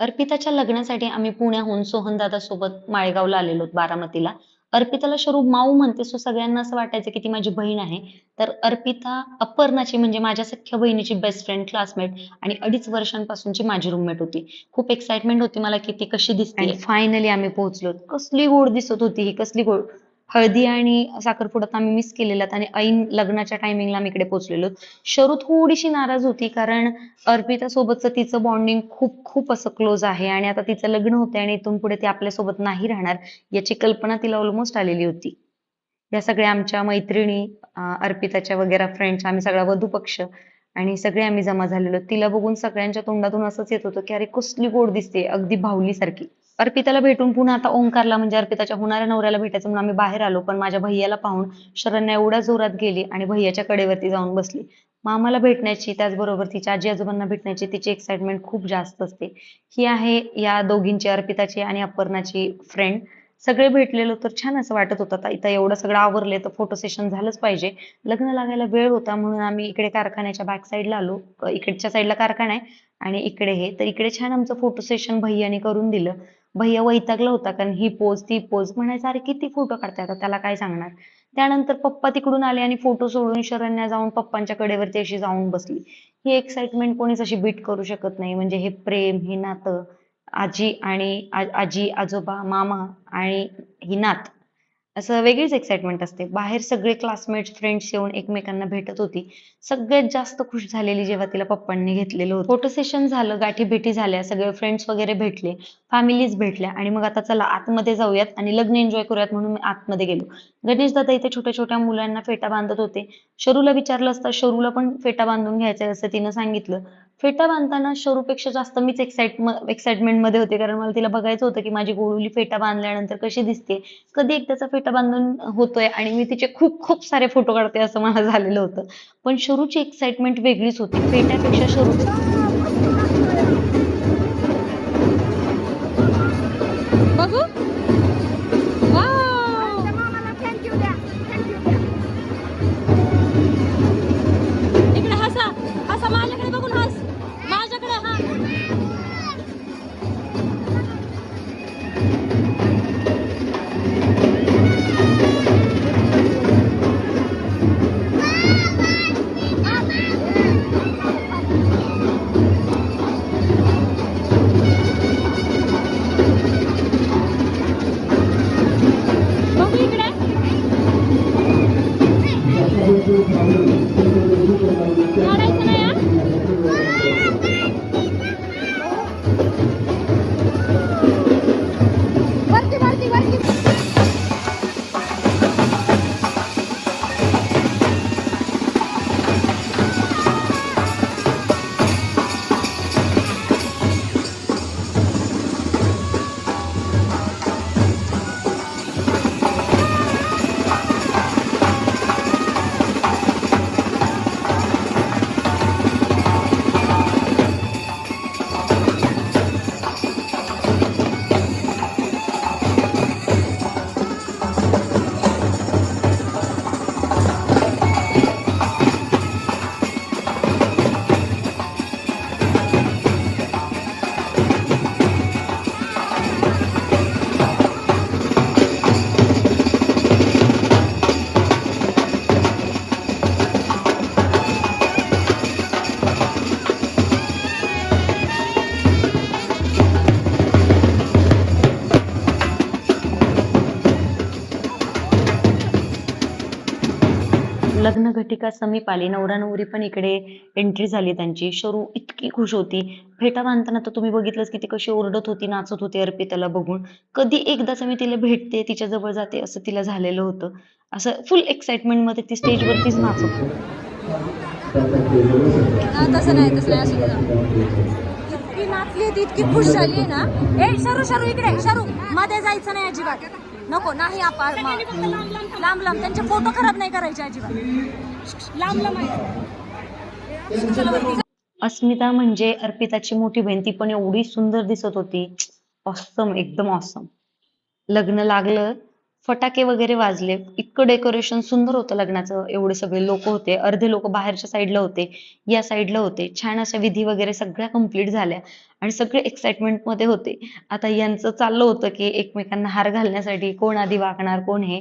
अर्पिताच्या लग्नासाठी आम्ही पुण्याहून सोहनदादा सोबत माळेगावला आलेलो बारामतीला. अर्पिताला स्वरूप माऊ म्हणते सो सगळ्यांना असं वाटायचं की ती माझी बहीण आहे. तर अर्पिता अपर्णाची म्हणजे माझ्या सख्ख्या बहिणीची बेस्ट फ्रेंड, क्लासमेट आणि अडीच वर्षांपासूनची माझी रूममेट होती. खूप एक्साइटमेंट होती मला की ती कशी दिसते फायनली आम्ही पोहोचलो. कसली गोड दिसत होती ही, कसली गोड. हळदी आणि साखरपुडा आम्ही मिस केलेल्यात आणि ऐन लग्नाच्या टायमिंगला आम्ही इकडे पोहोचलेलो. शरू थोडीशी नाराज होती कारण अर्पिता सोबतचं तिचं बॉन्डिंग खूप खूप असं क्लोज आहे आणि आता तिचं लग्न होतंय आणि इथून पुढे ती आपल्यासोबत नाही राहणार याची कल्पना तिला ऑलमोस्ट आलेली होती. या सगळ्या आमच्या मैत्रिणी अर्पिताच्या वगैरे फ्रेंड्स आम्ही सगळा वधू पक्ष आणि सगळे आम्ही जमा झालेलो. तिला बघून सगळ्यांच्या तोंडातून असंच येत होतं की अरे कसली गोड दिसते, अगदी बाहुलीसारखी. अर्पिताला भेटून पुन्हा आता ओंकारला म्हणजे अर्पिताच्या होणाऱ्या नवऱ्याला भेटायचं म्हणून आम्ही बाहेर आलो. पण माझ्या भैयाला पाहून शरण्या एवढ्या जोरात गेली आणि भैयाच्या कडेवरती जाऊन बसली. मामाला भेटण्याची त्याचबरोबर तिच्या आजी-आजोबांना भेटण्याची तिची एक्साइटमेंट खूप जास्त असते. ही आहे या दोघींची अर्पिताची आणि अपर्णाची फ्रेंड. सगळे भेटलेलो तर छान असं वाटत होतं. आता इथं एवढं सगळं आवरले तर फोटो सेशन झालंच पाहिजे. लग्न लागायला वेळ होता म्हणून आम्ही इकडे कारखान्याच्या बॅक साईडला आलो. इकडच्या साईडला कारखाना आहे आणि इकडे हे. तर इकडे छान आमचं फोटो सेशन भैयाने करून दिलं. भैया वैतागला होता कारण ही पोज ती पोज म्हणायचा अरे किती फोटो काढताय आता त्याला काय सांगणार. त्यानंतर पप्पा तिकडून आले आणि फोटो सोडून शरण्या जाऊन पप्पांच्या कडेवरती अशी जाऊन बसली. ही एक्साइटमेंट कोणीच अशी बीट करू शकत नाही. म्हणजे हे प्रेम, हे नातं आजी आणि आजी, आजोबा, मामा आणि ही नात असं वेगळीच एक्साइटमेंट असते. बाहेर सगळे क्लासमेट्स, फ्रेंड्स येऊन एकमेकांना भेटत होती. सगळ्यात जास्त खुश झालेली जेव्हा तिला पप्पांनी घेतलेलं होतं. फोटो सेशन झालं, गाठी भेटी झाल्या, सगळे फ्रेंड्स वगैरे भेटले, फॅमिलीज भेटल्या आणि मग आता चला आतमध्ये जाऊयात आणि लग्न एन्जॉय करूयात म्हणून मी आतमध्ये गेलो. गणेश दादा इथे छोट्या-छोट्या मुलांना फेटा बांधत होते. शरूला विचारलं असता शरूला पण फेटा बांधून घ्यायचा असं तिनं सांगितलं. फेटा बांधताना शरूपेक्षा जास्त मीच एक्साइट एक्साइटमेंटमध्ये होते कारण मला तिला बघायचं होतं की माझी गोळुली फेटा बांधल्यानंतर कशी दिसते. कधी एकदाचा फेटा बांधून होतोय आणि मी तिचे खूप खूप सारे फोटो काढते असं मला झालेलं होतं. पण शरूची एक्साइटमेंट वेगळीच होती. फेट्यापेक्षा शरू लग्न घटिका समीप आली. नवरा-नवरी पण इकडे एंट्री झाली त्यांची. शरू इतकी खुश होती. फेटा बांधताना तर तुम्ही बघितलंच की ती कशी ओरडत होती, नाचत होती अर्पिताला बघून. कधी एकदाच मी तिला भेटते, तिच्या जवळ जाते असं तिला झालेलं होतं. असं फुल एक्साइटमेंटमध्ये ती स्टेजवरतीच नाचत होती. तसं नाही तसं नाही इतकी नाचली होती इतकी खुश झाली ना ए शरू शरू इकडे शरू मध्ये जायचं नाही अजिबात नको नाही आपण लांब लांब त्यांचे फोटो खराब नाही करायचे अजिबात. लांब लांब. अस्मिता म्हणजे अर्पिताची मोठी बहीण. ती पण एवढी सुंदर दिसत होती. ऑसम एकदम ऑसम लग्न लागलं फटाके वगैरे वाजले. इतकं डेकोरेशन सुंदर होतं लग्नाचं. एवढे सगळे लोक होते. अर्धे लोक बाहेरच्या साईडला होते. या साईडला होते. छान अशा विधी वगैरे सगळ्या कंप्लीट झाल्या. आणि सगळे एक्साइटमेंटमध्ये होते. आता यांचं चाललं होतं की एकमेकांना हार घालण्यासाठी कोण आधी वाकणार कोण हे.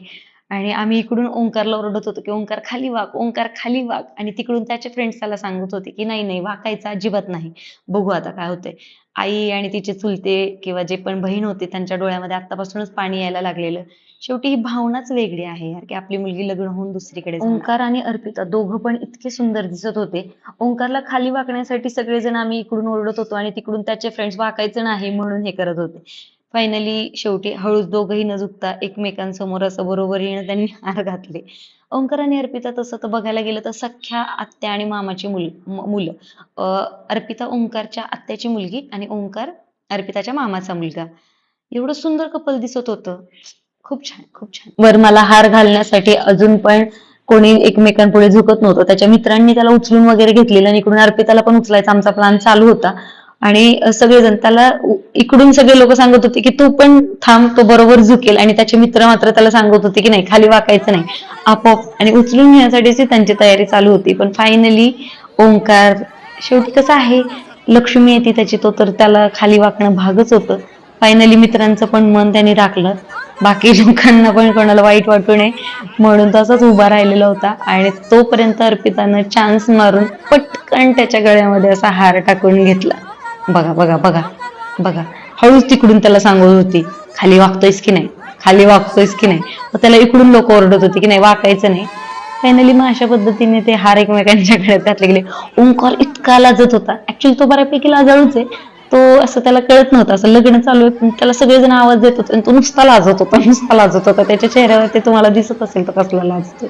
आणि आम्ही इकडून ओंकारला ओरडत होतो की ओंकार खाली वाक ओंकार खाली वाक. आणि तिकडून त्याचे फ्रेंड्स त्याला सांगत होते की नाही नाही वाकायचं अजिबात नाही. बघू आता काय होतंय. आई आणि तिचे चुलते किंवा जे पण बहीण होते त्यांच्या डोळ्यामध्ये आतापासूनच पाणी यायला लागलेलं. शेवटी ही भावनाच वेगळी आहे यार की आपली मुलगी लग्न होऊन दुसरीकडे ओंकार आणि अर्पिता दोघं पण इतके सुंदर दिसत होते. ओंकारला खाली वाकण्यासाठी सगळेजण आम्ही इकडून ओरडत होतो आणि तिकडून त्याचे फ्रेंड्स वाकायचं नाही म्हणून हे करत होते. फायनली शेवटी हळूच दोघंही न झुकता एकमेकांसमोर असं बरोबर येणं त्यांनी हार घातले. ओंकार आणि अर्पिता तसं तर बघायला गेलं तर सख्ख्या आत्या आणि मामाची मुल मुलं. अर्पिता ओंकारच्या आत्याची मुलगी आणि ओंकार अर्पिताच्या मामाचा मुलगा. एवढं सुंदर कपल दिसत होतं. खूप छान खूप छान. वर मला हार घालण्यासाठी अजून पण कोणी एकमेकांपुढे झुकत नव्हतं. त्याच्या मित्रांनी त्याला उचलून वगैरे घेतलेलं आणि इकडून अर्पिताला पण उचलायचा आमचा प्लॅन चालू होता. आणि सगळेजण त्याला इकडून सगळे लोक सांगत होते की तू पण थांब तो बरोबर झुकेल. आणि त्याचे मित्र मात्र त्याला सांगत होते की नाही खाली वाकायचं नाही. आपोआप. आणि उचलून घेण्यासाठीची त्यांची तयारी चालू होती. पण फायनली ओंकार शेवटी कसं आहे. लक्ष्मी येते त्याची तो तर त्याला खाली वाकणं भागच होतं. फायनली मित्रांचं पण मन त्यांनी राखलं. बाकी लोकांना पण कोणाला वाईट वाटू नये म्हणून तसाच उभा राहिलेला होता. आणि तोपर्यंत अर्पितानं चान्स मारून पटकन त्याच्या गळ्यामध्ये असा हार टाकून घेतला. बघा बघा बघा. बघा हळूच तिकडून त्याला सांगत होती खाली वागतोयस की नाही? खाली वागतोयस की नाही? मग त्याला इकडून लोक ओरडत होते की नाही वाकायचं नाही. फायनली मग अशा पद्धतीने ते हार एकमेकांच्या गळ्यात घातले गेले. ओंकार इतका लाजत होता. ऍक्च्युली तो बऱ्यापैकी लाजाळूच आहे. तो असं त्याला कळत नव्हतं. असं लग्न चालू आहे पण त्याला सगळेजण आवाज देत होते आणि तो नुसता लाजत होता नुसता लाजत होता. त्याच्या चेहऱ्यावर ते तुम्हाला दिसत असेल तर कसला लाजतोय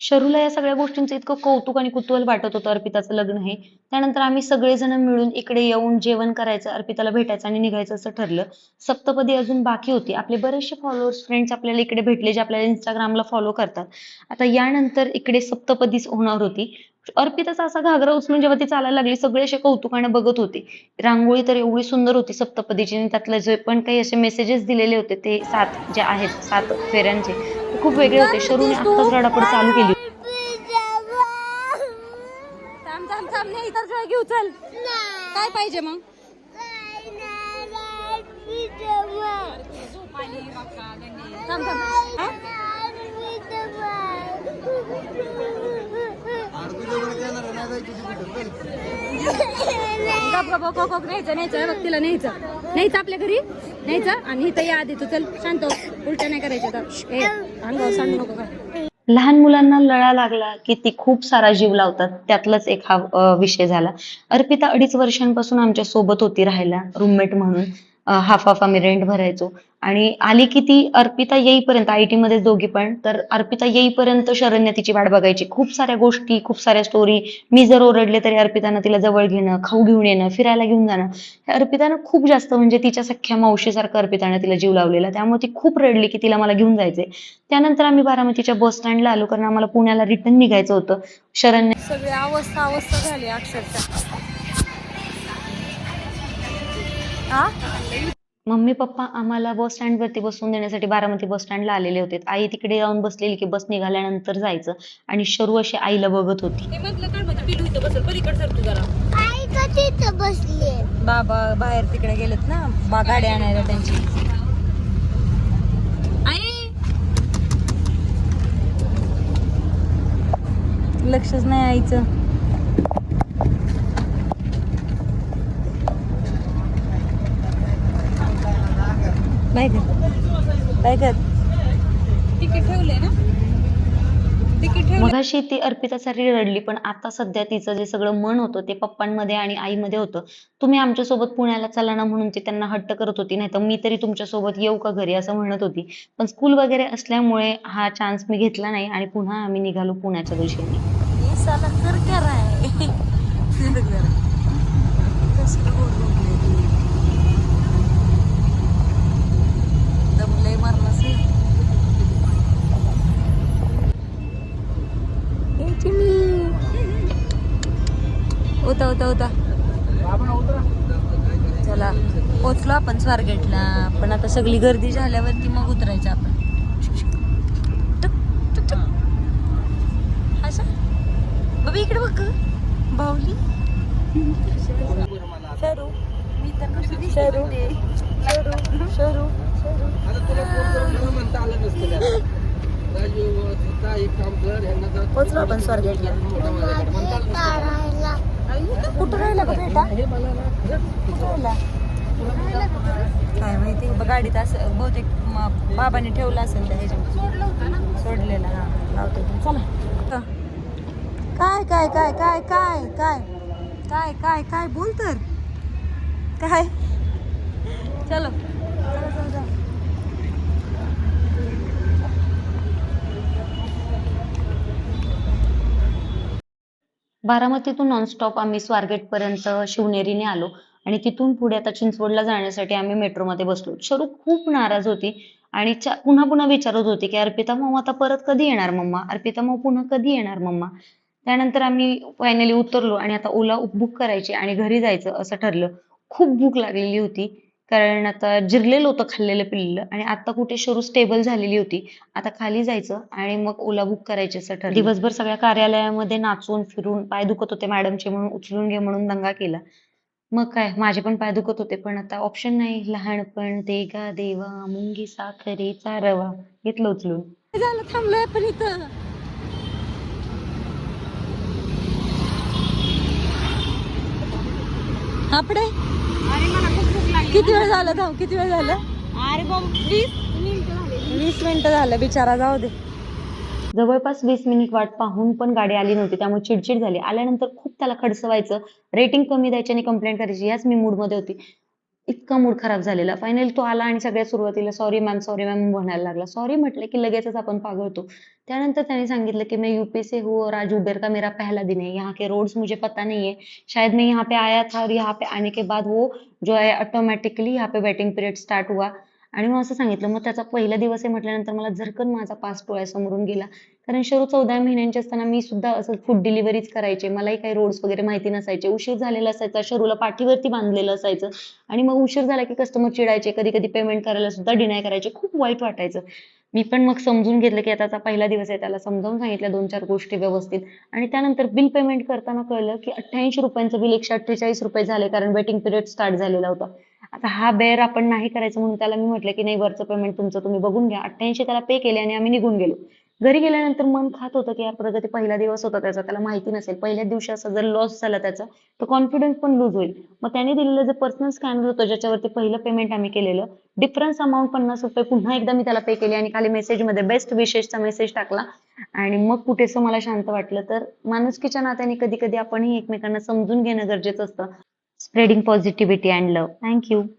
शरूला या सगळ्या गोष्टींचं इतकं कौतुक आणि कुतूहल वाटत होतं अर्पिताचं लग्न हे. त्यानंतर आम्ही सगळेजण मिळून इकडे येऊन जेवण करायचं अर्पिताला भेटायचं आणि निघायचं असं ठरलं. सप्तपदी अजून बाकी होती. आपले बरेचसे फॉलोअर्स फ्रेंड्स आपल्याला इकडे भेटले जे आपल्याला इंस्टाग्रामला फॉलो करतात. आता यानंतर इकडे सप्तपदीच होणार होती. अर्पिताचा असा घागरा उचलून जेव्हा ती चालायला लागली सगळे असे कौतुकाने बघत होते. रांगोळी तर एवढी सुंदर होती सप्तपदीची आणि त्यातले जे पण काही असे मेसेजेस दिलेले होते ते सात जे आहेत सात फेऱ्यांचे खूप वेगळे होते. शरूने आत्ताच रडापड चालू केली. थांब थांब थांब. नाही इतर जोय घेऊ चल. काय पाहिजे मग? हा? गप न्यायचं न्यायचं. बघ तिला न्यायचं. न्यायचं आपल्या घरी. न्यायचं. आणि इथं या आधी तू चल. शांत हो. उलट्या नाही करायच्या आता. अंगावर सांडू नको काय. लहान मुलांना लळा लागला की ती खूप सारा जीव लावतात. त्यातलाच एक हा अं, विषय झाला. अर्पिता अडीच वर्षांपासून आमच्यासोबत होती राहायला रूममेट म्हणून. हाफ हाफ आम्ही रेंट भरायचो. आणि आली की ती अर्पिता येईपर्यंत आय टी मध्ये दोघी पण तर अर्पिता येईपर्यंत शरण्य तिची वाट बघायची. खूप साऱ्या गोष्टी खूप साऱ्या स्टोरी मी जर ओरडले तरी अर्पितानं तिला जवळ घेणं खाऊ घेऊन येणं फिरायला घेऊन जाणं. हे अर्पितानं खूप जास्त म्हणजे तिच्या सख्ख्या मावशीसारखं अर्पितानं तिला जीव लावलेला. त्यामुळे ती खूप रडली की तिला मला घेऊन जायचंय. त्यानंतर आम्ही बारामतीच्या बस स्टँडला आलो कारण आम्हाला पुण्याला रिटर्न निघायचं होतं. शरण्य सगळी अवस्था अवस्था झाली अक्षरशः. हा मम्मी पप्पा आम्हाला बस स्टँड वरती बसवून देण्यासाठी बारामती बस स्टँडला आलेले होते. आई तिकडे जाऊन बसलेली की बस निघाल्यानंतर जायचं आणि शरू अशी आईला बघत होती. बसल बाबा बाहेर तिकडे गेलेत ना बा गाडी आणायला त्यांची. आई! लक्षच नाही आईचं. बाय कर? तिकीट ठेवले ना? मगाशी ती अर्पितासाठी रडली पण आता सध्या तिचं जे सगळं मन होतं ते पप्पांमध्ये आणि आईमध्ये होतं. तुम्ही आमच्यासोबत पुण्याला चला ना म्हणून ती त्यांना हट्ट करत होती नाही तर मी तरी तुमच्यासोबत येऊ का घरी असं म्हणत होती. पण स्कूल वगैरे असल्यामुळे हा चान्स मी घेतला नाही आणि पुन्हा आम्ही निघालो पुण्याच्या दिशेने कर क्या रहा है फिर कर कसलं गोड बोलले तू. दम लय मारलास रे. ए, चिमी. होता होता होता चला पोचलो आपण स्वारगेटला. पण आता सगळी गर्दी झाल्यावरती मग उतरायचं आपण. असं? बाबा इकडे बघ गं. बाहुली. शरू. शरू. शरू शरू शरू. पोचलो आपण स्वारगेटला कुठं राहिला का बेटा? कुठं राहिला? काय माहिती बघ गाडीत असं बहुतेक बाबाने ठेवलं असेल त्या ह्याच्या सोडलेला हा. लावतो चला. काय काय काय काय काय काय? काय काय काय? बोल तर. काय? चलो चला, चला. बारामतीतून नॉनस्टॉप आम्ही स्वारगेट पर्यंत शिवनेरीने आलो आणि तिथून पुढे आता चिंचवडला जाण्यासाठी आम्ही मेट्रोमध्ये बसलो. शरू खूप नाराज होती आणि पुन्हा पुन्हा विचारत होती की अर्पिता माऊ आता परत कधी येणार मम्मा? अर्पिता माऊ पुन्हा कधी येणार मम्मा? त्यानंतर आम्ही फायनली उतरलो आणि आता ओला बुक करायची आणि घरी जायचं असं ठरलं. खूप भूक लागलेली होती. कारण आता जिरलेलं होतं खाल्लेलं पिल्लेलं आणि आता कुठे शरू स्टेबल झालेली होती. आता खाली जायचं आणि मग ओला बुक करायचे असं ठरलं. दिवसभर सगळ्या कार्यालयामध्ये नाचून फिरून पाय दुखत होते मॅडमचे म्हणून उचलून घे म्हणून दंगा केला. मग काय माझे पण पाय दुखत होते पण आता ऑप्शन नाही. लहानपण देगा देवा मुंगी साखरेचा रवा. घेतलं उचलून. झालं थांबलोय आपण इथं. आपडे किती वेळ झालं थांब किती वेळ झालं? अरे वीस. मिनिटं झालं बिचारा जाऊ दे. जवळपास वीस मिनिट वाट पाहून पण गाडी आली नव्हती त्यामुळे चिडचिड झाली. आल्यानंतर खूप त्याला खडसवायचं रेटिंग कमी द्यायची आणि कंप्लेंट करायची याच मी मूडमध्ये होती. इतका मूड खराब झालेला. फायनली तो आला आणि सगळ्यात सुरुवातीला सॉरी मॅम सॉरी मॅम म्हणायला लागला. सॉरी म्हटलं की लगेचच आपण पागळतो. त्यानंतर त्याने सांगितलं कि, मैं यूपी से हूँ और आज उबेर का मेरा पहला दिन है. यहाँ के रोड्स मुझे पता नहीं है. शायद मैं यहाँ पे आया था और यहाँ पे आने के बाद वो जो है ऑटोमेटिकली यहाँ पे वेटिंग पीरियड स्टार्ट हुआ. आणि मग असं सांगितलं मग त्याचा पहिला दिवस आहे म्हटल्यानंतर मला झरकन माझा पास डोळ्यासमोरून गेला. कारण शरू चौदा महिन्यांची असताना मी सुद्धा असं फूड डिलिव्हरीच करायचे. मलाही काही रोड्स वगैरे माहिती नसायचे. उशीर झालेला असायचा शरूला पाठीवरती बांधलेलं असायचं. आणि मग उशीर झाला की कस्टमर चिडायचे कधी कधी पेमेंट करायला सुद्धा डिनाय करायचे. खूप वाईट वाटायचं. मी पण मग समजून घेतलं की आता पहिला दिवस आहे. त्याला समजावून सांगितल्या दोन चार गोष्टी व्यवस्थित. आणि त्यानंतर बिल पेमेंट करताना कळलं की अठ्ठ्याऐंशी रुपयांचं बिल एकशे अठ्ठेचाळीस रुपये झाले. कारण वेटिंग पिरियड स्टार्ट झालेला होता. आता हा बेअर आपण नाही करायचं म्हणून त्याला मी म्हटलं की नाही वरचं पेमेंट तुमचं तुम्ही बघून घ्या. अठ्ठ्याऐंशी त्याला पे केले आणि आम्ही निघून गेलो. घरी गेल्यानंतर मन खात होतं की यार प्रगती पहिला दिवस होता त्याचा त्याला माहिती नसेल. पहिल्या दिवशी असा जर लॉस झाला त्याचा तर कॉन्फिडन्स पण लूज होईल. मग त्याने दिलेलं जे पर्सनल स्कॅनर होतं ज्याच्यावरती पहिलं पेमेंट आम्ही केलेलं डिफरन्स अमाऊंट पन्नास रुपये पुन्हा एकदा मी त्याला पे केले आणि खाली मेसेजमध्ये बेस्ट विशेषचा मेसेज टाकला. आणि मग कुठेच मला शांत वाटलं तर माणुसकीच्या नात्याने कधी कधी आपणही एकमेकांना समजून घेणं गरजेचं असतं. spreading positivity and love. Thank you.